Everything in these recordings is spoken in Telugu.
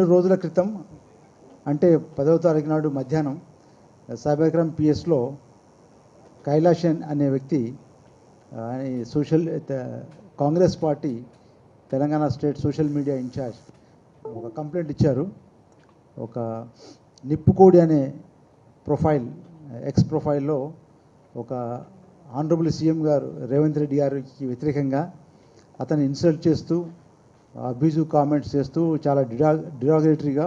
రెండు రోజుల క్రితం అంటే పదవ తారీఖు నాడు మధ్యాహ్నం సాయిబాగ్రామ్ పిఎస్లో కైలాషన్ అనే వ్యక్తి social Congress party Telangana state social media in charge ఒక కంప్లైంట్ ఇచ్చారు. ఒక నిప్పుకోడి అనే ప్రొఫైల్ ఎక్స్ ప్రొఫైల్లో ఒక ఆనరబుల్ సీఎం గారు రేవంత్ రెడ్డి గారికి వ్యతిరేకంగా అతన్ని ఇన్సల్ట్ చేస్తూ అబ్యూజివ్ కామెంట్స్ చేస్తూ చాలా డిరా డిరాగరేటరీగా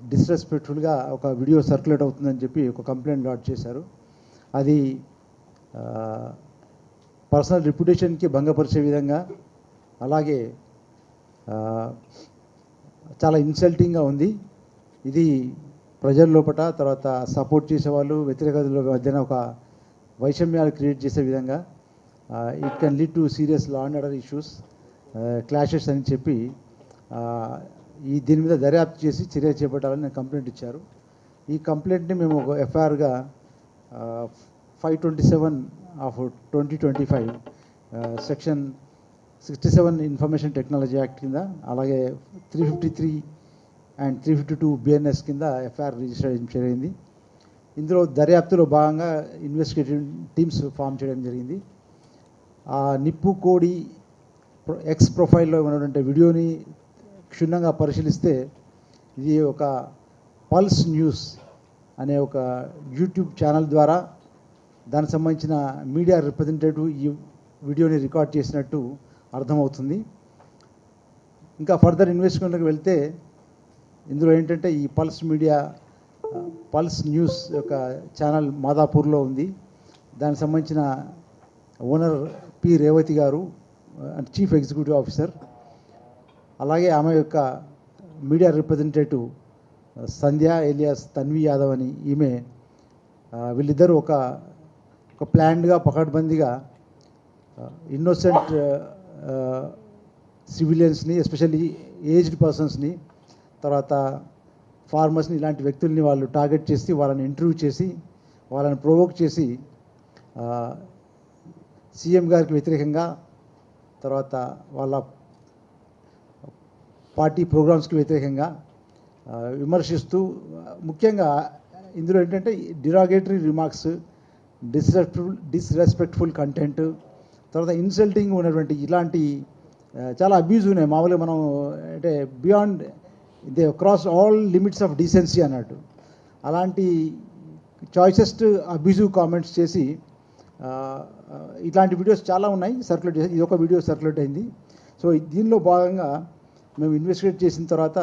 డిస్రెస్పెక్ట్ఫుల్గా ఒక వీడియో సర్క్యులేట్ అవుతుందని చెప్పి ఒక కంప్లైంట్ లాడ్ చేశారు. అది పర్సనల్ రిప్యుటేషన్కి భంగపరిచే విధంగా అలాగే చాలా ఇన్సల్టింగ్గా ఉంది. ఇది ప్రజల లోపట తర్వాత సపోర్ట్ చేసేవాళ్ళు వ్యతిరేకతల మధ్యన ఒక వైషమ్యాలు క్రియేట్ చేసే విధంగా it can lead to serious law and order issues. Clashes అని చెప్పి ఈ దీని మీద దర్యాప్తు చేసి చర్య చేపట్టాలని నేను కంప్లైంట్ ఇచ్చారు. ఈ కంప్లైంట్ని మేము ఒక ఎఫ్ఐఆర్గా five twenty seven of twenty twenty five section sixty seven information technology act కింద అలాగే three fifty three and three fifty two BNS కింద ఎఫ్ఐఆర్ రిజిస్టర్ చేయడం జరిగింది. ఇందులో దర్యాప్తులో భాగంగా ఇన్వెస్టిగేటివ్ టీమ్స్ ఫామ్ చేయడం జరిగింది. ఆ నిప్పు కోడి ఎక్స్ ప్రొఫైల్లో ఉన్నటువంటి వీడియోని క్షుణ్ణంగా పరిశీలిస్తే ఇది ఒక పల్స్ న్యూస్ అనే ఒక యూట్యూబ్ ఛానల్ ద్వారా దానికి సంబంధించిన మీడియా రిప్రజెంటేటివ్ ఈ వీడియోని రికార్డ్ చేసినట్టు అర్థమవుతుంది. ఇంకా ఫర్దర్ ఇన్వెస్టిగేషన్కి వెళ్తే ఇందులో ఏంటంటే ఈ పల్స్ మీడియా పల్స్ న్యూస్ యొక్క ఛానల్ మాదాపూర్లో ఉంది. దానికి సంబంధించిన ఓనర్ పి రేవతి గారు అండ్ చీఫ్ ఎగ్జిక్యూటివ్ ఆఫీసర్ అలాగే ఆమె యొక్క media representative Sandhya Sandhya alias Tanvi Yadav అని ఈమె వీళ్ళిద్దరూ ఒక ఒక ప్లాన్డ్గా పకడ్బందీగా ఇన్నోసెంట్ సివిలియన్స్ని ఎస్పెషల్లీ ఏజ్డ్ పర్సన్స్ని తర్వాత ఫార్మర్స్ని ఇలాంటి వ్యక్తుల్ని వాళ్ళు టార్గెట్ చేసి వాళ్ళని ఇంటర్వ్యూ చేసి వాళ్ళని ప్రొవోక్ చేసి సీఎం గారికి వ్యతిరేకంగా తర్వాత వాళ్ళ పార్టీ ప్రోగ్రామ్స్కి వ్యతిరేకంగా విమర్శిస్తూ ముఖ్యంగా ఇందులో ఏంటంటే derogatory remarks disrespectful disrespectful content తర్వాత ఇన్సల్టింగ్ ఉన్నటువంటి ఇలాంటి చాలా అబ్యూజ్ ఉన్నాయి. మామూలుగా మనం అంటే beyond they cross all limits of decency అన్నట్టు. అలాంటి చాయిసెస్ట్ అబ్యూజివ్ కామెంట్స్ చేసి ఇట్లాంటి వీడియోస్ చాలా ఉన్నాయి. సర్క్యులేట్ చేసి ఇది ఒక వీడియో సర్క్యులేట్ అయింది. సో దీనిలో భాగంగా మేము ఇన్వెస్టిగేట్ చేసిన తర్వాత